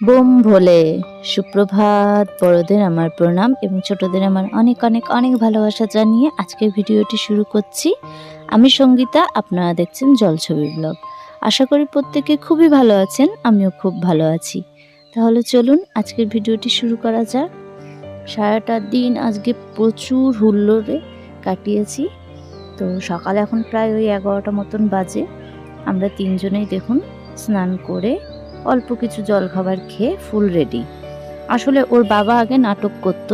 Bomb ভোলে। সুপ্রভাত, বড়দের আমার প্রণাম এবং ছোটদের আমার অনেক অনেক অনেক ভালোবাসা জানিয়ে আজকের ভিডিওটি শুরু করছি। আমি সঙ্গীতা, আপনারা দেখছেন জলছবি ব্লগ। আশা করি প্রত্যেকে খুবই ভালো আছেন, আমিও খুব ভালো আছি। তাহলে চলুন আজকের ভিডিওটি শুরু করা যাক। সারাটা দিন আজকে প্রচুর হুল্লোড়ে কাটিয়েছি। তো সকালে এখন প্রায় ওই এগারোটা মতন বাজে। আমরা তিনজনেই দেখুন স্নান করে অল্প কিছু জলখাবার খেয়ে ফুল রেডি আসলে ওর বাবা আগে নাটক করত,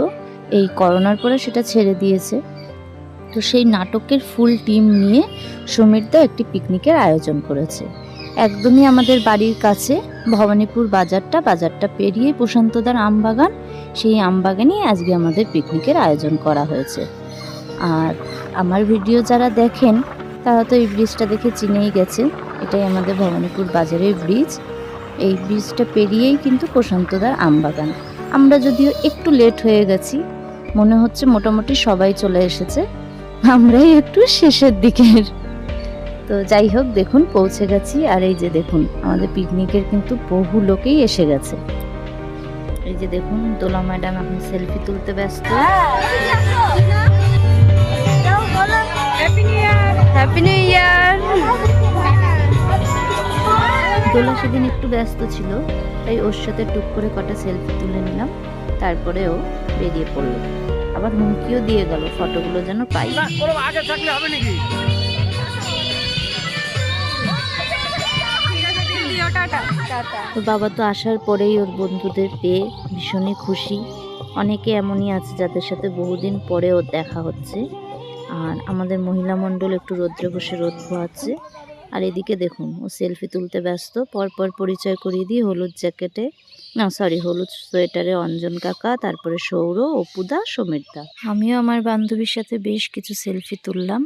এই করোনার পরে সেটা ছেড়ে দিয়েছে। তো সেই নাটকের ফুল টিম নিয়ে সমীরদা একটি পিকনিকের আয়োজন করেছে। একদমই আমাদের বাড়ির কাছে, ভবানীপুর বাজারটা বাজারটা পেরিয়ে প্রশান্তদার আমবাগান, সেই আমবাগানেই আজকে আমাদের পিকনিকের আয়োজন করা হয়েছে। আর আমার ভিডিও যারা দেখেন, তারা তো এই ব্রিজটা দেখে চিনেই গেছে এটাই আমাদের ভবানীপুর বাজারের ব্রিজ এই ব্রিজটা পেরিয়েই কিন্তু প্রশান্তদার আমবাগান। আমরা যদিও একটু লেট হয়ে গেছি মনে হচ্ছে মোটামুটি সবাই চলে এসেছে আমরাই একটু শেষের দিকের। তো যাই হোক দেখুন পৌঁছে গেছি আর এই যে দেখুন আমাদের পিকনিকের কিন্তু বহু লোকেই এসে গেছে। এই যে দেখুন দোলা ম্যাডাম এখন সেলফি তুলতে ব্যস্ত। হ্যাপি নিউ ইয়ার দোলা সেদিন একটু ব্যস্ত ছিল তাই ওর সাথে টুক করে কটা সেলফি তুলে নিলাম তারপরে ও বেরিয়ে পড়ল। আবার হুমকিও দিয়ে গেল ফটোগুলো যেন পাই। না আগে থাকলে হবে নাকি? তো বাবা তো আসার পরেই ওর বন্ধুদের পেয়ে ভীষণই খুশি। অনেকে এমনই আছে যাদের সাথে বহুদিন পরে ওর দেখা হচ্ছে। আর আমাদের মহিলা মণ্ডল একটু রোদ্রে বসে রোদ পোহাচ্ছে। আর এদিকে দেখুন, ও সেলফি তুলতে ব্যস্ত। পরপর পরিচয় করিয়ে দিই হলুদ জ্যাকেটে না সরি হলুদ সোয়েটারে অঞ্জন কাকা, তারপরে সৌর অপুদা, সমীরদা। আমিও আমার বান্ধবীর সাথে বেশ কিছু সেলফি তুললাম।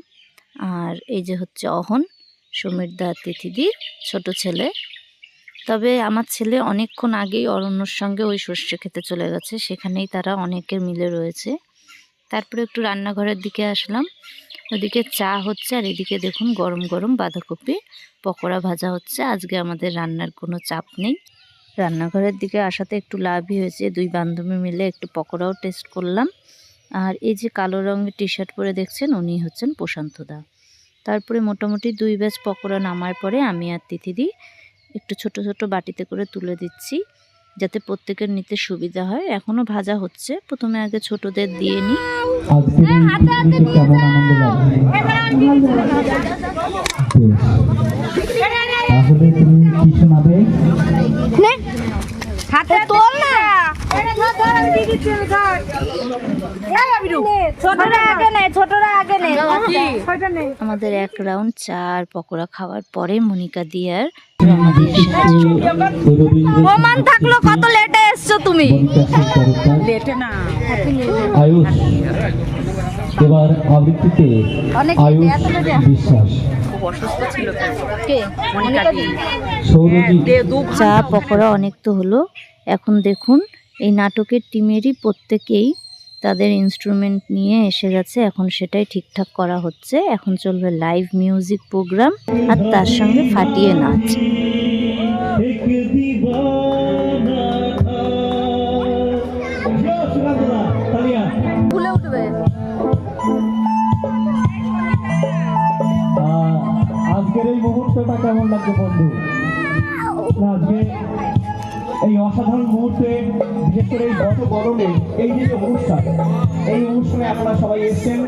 আর এই যে হচ্ছে অহন, সমীরদা তিথিদির ছোট ছেলে। তবে আমার ছেলে অনেকক্ষণ আগেই অরণ্যর সঙ্গে ওই সর্ষে খেতে চলে গেছে। সেখানেই তারা অনেকের মিলে রয়েছে। তারপরে একটু রান্নাঘরের দিকে আসলাম। ওদিকে চা হচ্ছে আর এদিকে দেখুন গরম গরম বাঁধাকপি, পকোড়া ভাজা হচ্ছে। আজকে আমাদের রান্নার কোনো চাপ নেই। রান্নাঘরের দিকে আসাতে একটু লাভই হয়েছে। দুই বান্ধবী মিলে একটু পকোড়াও টেস্ট করলাম। আর এই যে কালো রঙের টি শার্ট পরে দেখছেন উনি হচ্ছেন প্রশান্তদা তারপরে মোটামুটি দুই ব্যাচ পকোড়া নামার পরে আমি আর তিথিদি একটু ছোট ছোট বাটিতে করে তুলে দিচ্ছি। যাতে প্রত্যেকের নিতে সুবিধা হয়। এখনও ভাজা হচ্ছে। প্রথমে আগে ছোটদের দিয়ে নিই। তাহলে তুমি কি শোনাবে হাতে তোল না ছোটরা আগে নেই ছোটরা আগে নেই আমাদের এক রাউন্ড চা আর পকোড়া খাওয়ার পরে মনিকা দিয়ার প্রমাণ থাকল কত লেটে এসছো তুমি? লেটে না আয়ুষ এবার আবৃত্তিতে আয়ুষ বিশ্বাস। কে? মনিকা দি। সৌরজিৎ। চা পকোড়া অনেক তো হলো। এখন দেখুন এই নাটকের টিমেরই প্রত্যেকেই তাদের ইনস্ট্রুমেন্ট নিয়ে এসে গেছে। এখন সেটাই ঠিকঠাক করা হচ্ছে। এখন চলবে লাইভ মিউজিক প্রোগ্রাম আর তার সঙ্গে ফাটিয়ে নাচ। আজকের এই মুহূর্তটা কেমন লাগছে বন্ধু? বিশেষ করে এই গত গরমে এই যে অনুষ্ঠান, এই অনুষ্ঠানে আপনারা সবাই এসেছেন।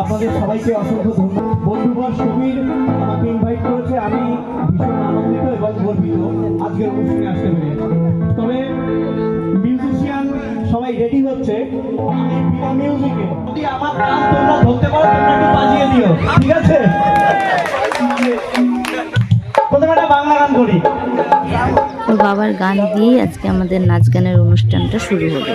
আপনাদের সবাইকে অসংখ্য ধন্যবাদ। বন্ধুবার সমীর আমাকে ইনভাইট করেছে। আমি ভীষণ আনন্দিত এবং গর্বিত আজকের অনুষ্ঠানে আসতে পেরে। তবে মিউজিশিয়ান সবাই রেডি হচ্ছে। মিউজিকে যদি আমার নাম তোমরা ধরতে পারো, তোমরা একটু বাজিয়ে দিও। ঠিক আছে? বাবার গান দিয়েই আজকে আমাদের নাচ গানের অনুষ্ঠানটা শুরু কি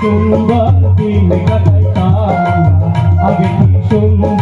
সুন্দর দিন কাটাইতাম, আগে সুন্দর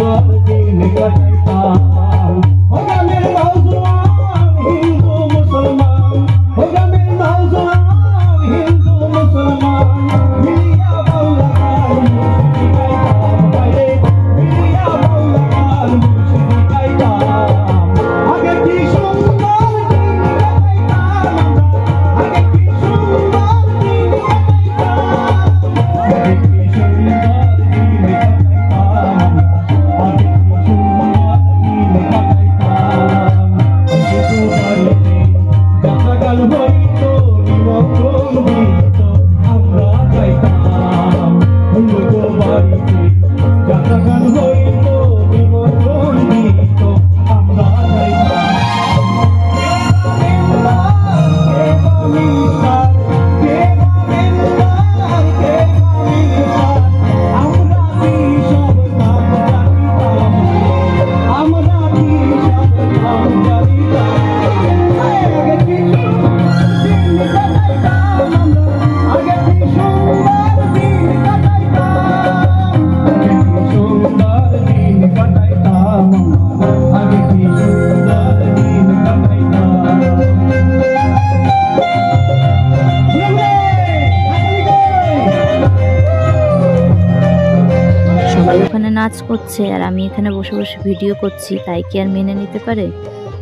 করছে আর আমি এখানে বসে বসে ভিডিও করছি, তাই কি আর মেনে নিতে পারে?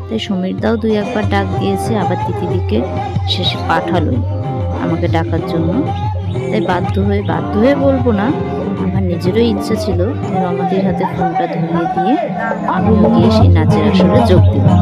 তাই সমীর দাও দুই একবার ডাক দিয়েছে, আবার তিতিদিকে শেষে পাঠালোই আমাকে ডাকার জন্য। তাই বাধ্য হয়ে বাধ্য হয়ে বলব না, আমার নিজেরও ইচ্ছা ছিল, তাই রমাদির হাতে ফোনটা ধরিয়ে দিয়ে আমি গিয়ে সেই নাচের আসরে যোগ দিলাম।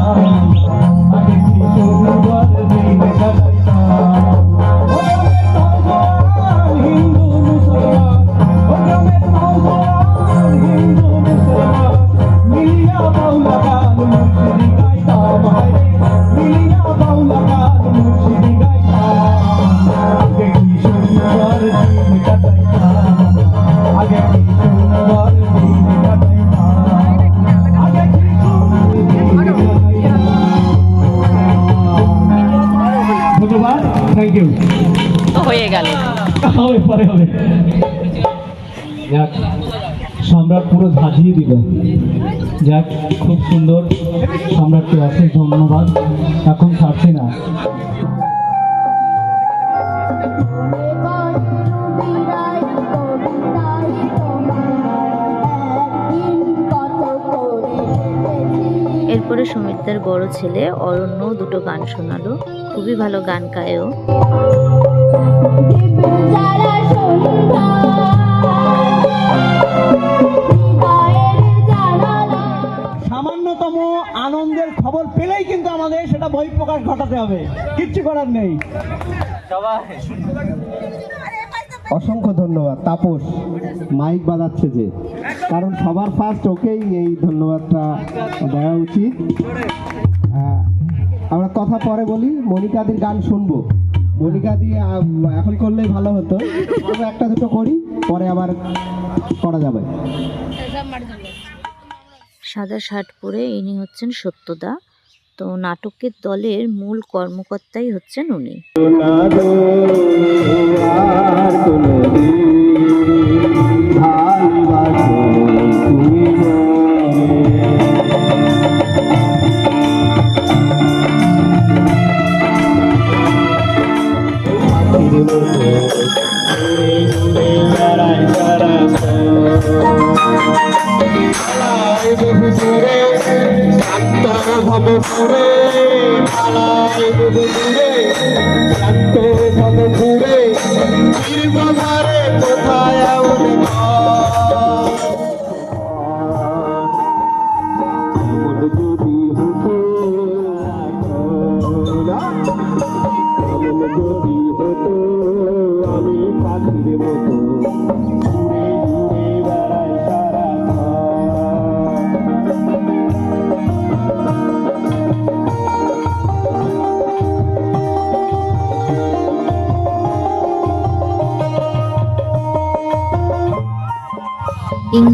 যাক সম্রাট পুরো ধাজিয়ে দিল। যাক খুব সুন্দর সম্রাটকে অশেষ ধন্যবাদ। এখন ছাড়ছি না। এরপরে সমীরদার বড় ছেলে অরণ্য দুটো গান শোনালো। খুবই ভালো গান গায়ও কিন্তু আমাদের সেটা বহিঃপ্রকাশ ঘটাতে হবে। কিচ্ছু করার নেই। অসংখ্য ধন্যবাদ। তাপস মাইক বাজাচ্ছে যে। কারণ সবার ফার্স্ট ওকেই এই ধন্যবাদটা দেওয়া উচিত। আমরা কথা পরে বলি মনিকাদির গান শুনব। মনিকাদি আহ, এখন করলেই ভালো হতো। একটা দুটো করি পরে আবার করা যাবে। সাদা শার্ট পরে ইনি হচ্ছেন সত্যদা। তো নাটকের দলের মূল কর্মকর্তাই হচ্ছেন উনি।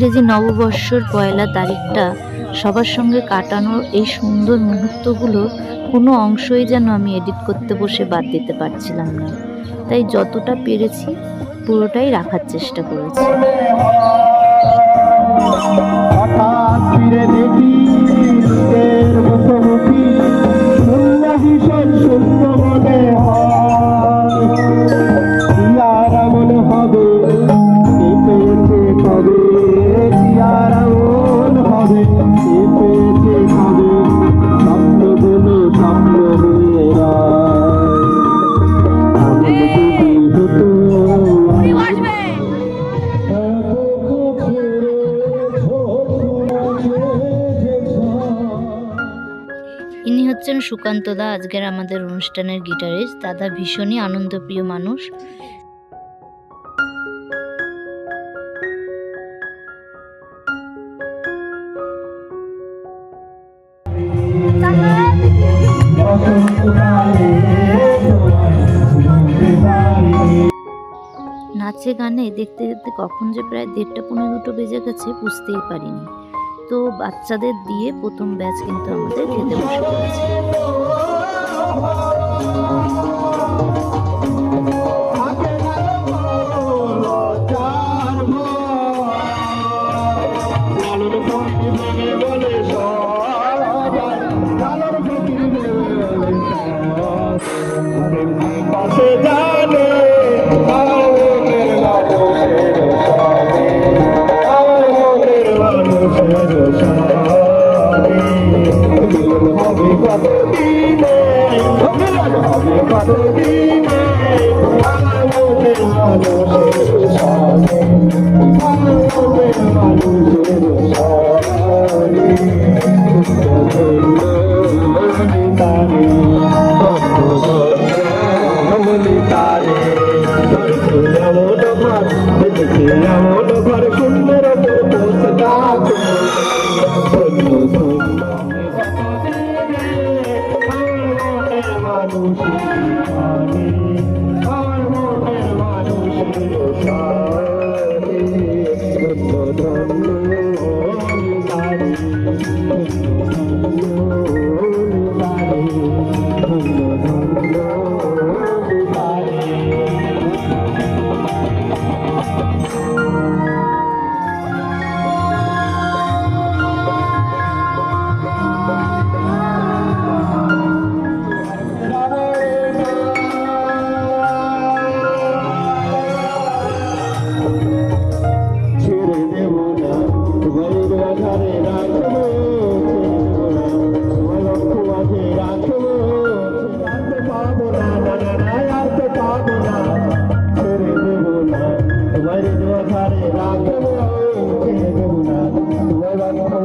ইংরেজি নববর্ষর পয়লা তারিখটা সবার সঙ্গে কাটানোর এই সুন্দর মুহূর্তগুলো কোনো অংশই যেন আমি এডিট করতে বসে বাদ দিতে পারছিলাম না। তাই যতটা পেরেছি পুরোটাই রাখার চেষ্টা করেছি। হচ্ছেন সুকান্ত দা, আজকের আমাদের অনুষ্ঠানের গিটারিস্ট। দাদা ভীষণই আনন্দপ্রিয় মানুষ। নাচে গানে দেখতে দেখতে কখন যে প্রায় দেড়টা পনেরো দুটো বেজে গেছে, বুঝতেই পারিনি। তো বাচ্চাদের দিয়ে প্রথম ব্যাচ কিন্তু আমাদের খেতে বসে পড়েছে। দেখেছি এমন ঘর সুন্দর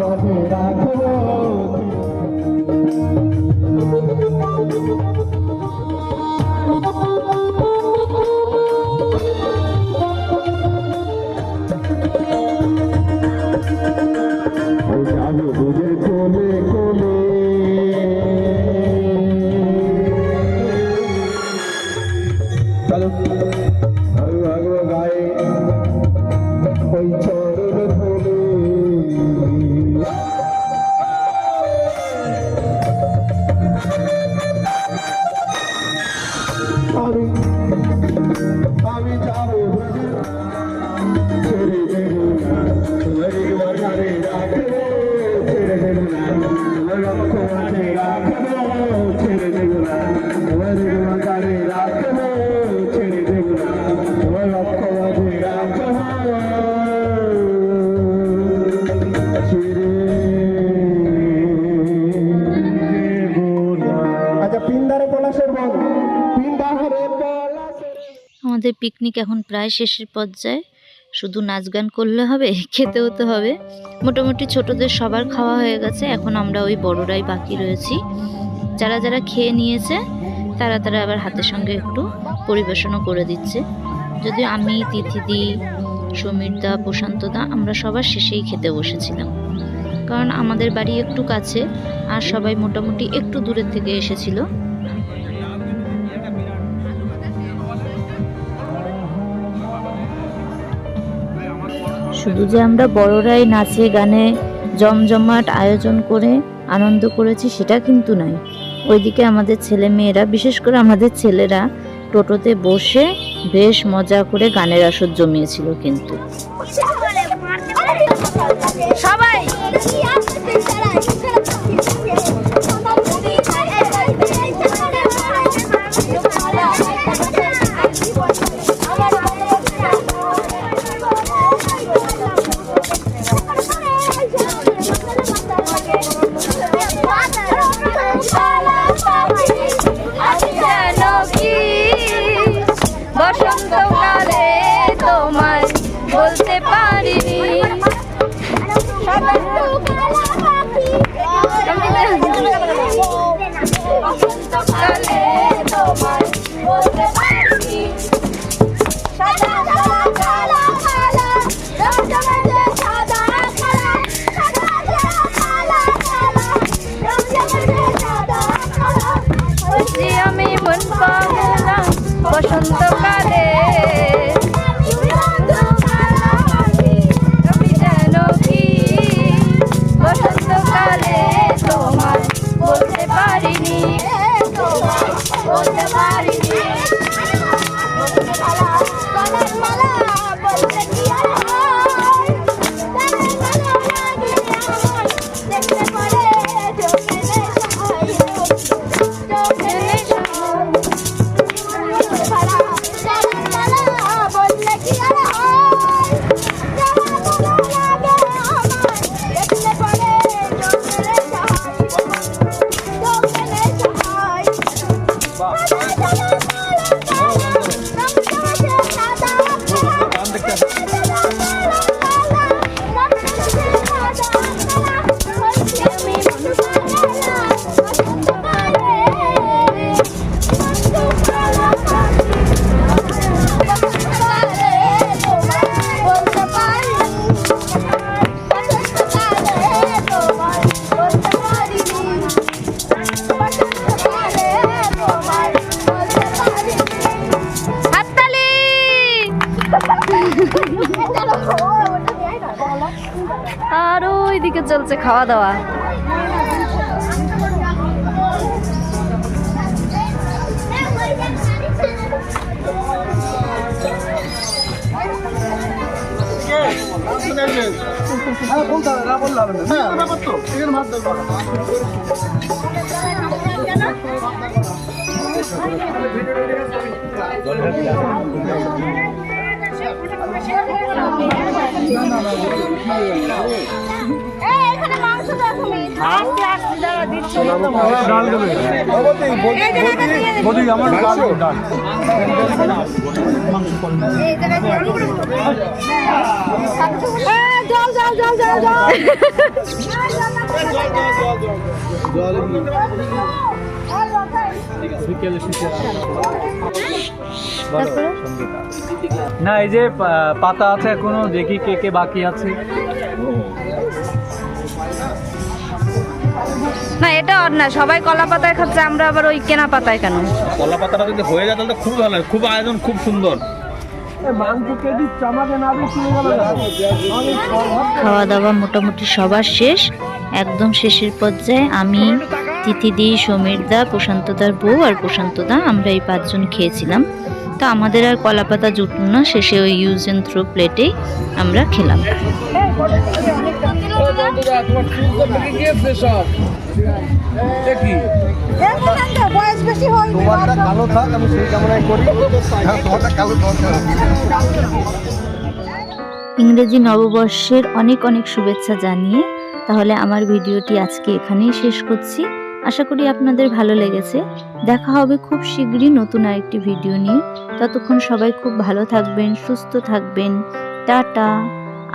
大家 আমি আমি পিকনিক এখন প্রায় শেষের পর্যায়ে। শুধু নাচ গান করলে হবে, খেতেও তো হবে। মোটামুটি ছোটদের সবার খাওয়া হয়ে গেছে, এখন আমরা ওই বড়রাই বাকি রয়েছি। যারা যারা খেয়ে নিয়েছে, তারা তারা আবার হাতের সঙ্গে একটু পরিবেশনও করে দিচ্ছে। যদিও আমি, তিথিদি সমীরদা প্রশান্তদা, আমরা সবার শেষেই খেতে বসেছিলাম। কারণ আমাদের বাড়ি একটু কাছে, আর সবাই মোটামুটি একটু দূরের থেকে এসেছিল। শুধু যে আমরা বড়রাই নাচে, গানে জমজমাট আয়োজন করে আনন্দ করেছি সেটা কিন্তু নয় ওইদিকে আমাদের ছেলে মেয়েরা, বিশেষ করে আমাদের ছেলেরা টোটোতে বসে বেশ মজা করে গানের আসর জমিয়েছিল কিন্তু। Hoje é Maringá. খাওয়া দাওয়া ডাল দেবে বলি জল জল জল জল জল না এই যে পাতা আছে এখনও দেখি কে কে বাকি আছে। না এটা অর না সবাই কলা পাতায় খাচ্ছে আমরা আবার ওই কেনা পাতায় কেন? কলা পাতাটা যদি হয়ে যায় তাহলে খুব ভালো খুব আয়োজন খুব সুন্দর। খাওয়া দাওয়া মোটামুটি সবার শেষ। একদম শেষের পর্যায়ে আমি তিথিদি সমীরদা প্রশান্তদার বউ আর প্রশান্তদা আমরা এই পাঁচজন খেয়েছিলাম। তো আমাদের আর কলাপাতা জুটল না শেষে ওই ইউজ অ্যান্ড থ্রো প্লেটেই আমরা খেলাম। ইংরেজি নববর্ষের অনেক অনেক শুভেচ্ছা জানিয়ে তাহলে আমার ভিডিওটি আজকে এখানেই শেষ করছি। আশা করি আপনাদের ভালো লেগেছে। দেখা হবে খুব শীঘ্রই নতুন আরেকটি ভিডিও নিয়ে। ততক্ষণ সবাই খুব ভালো থাকবেন সুস্থ থাকবেন। টাটা।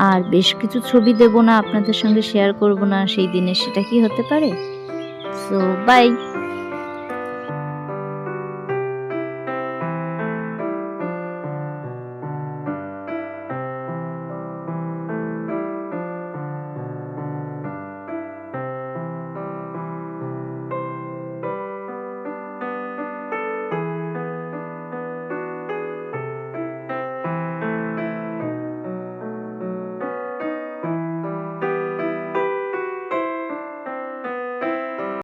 আর বেশ কিছু ছবি দেব না, আপনাদের সঙ্গে শেয়ার করব না, সেই দিনে সেটা কি হতে পারে? So by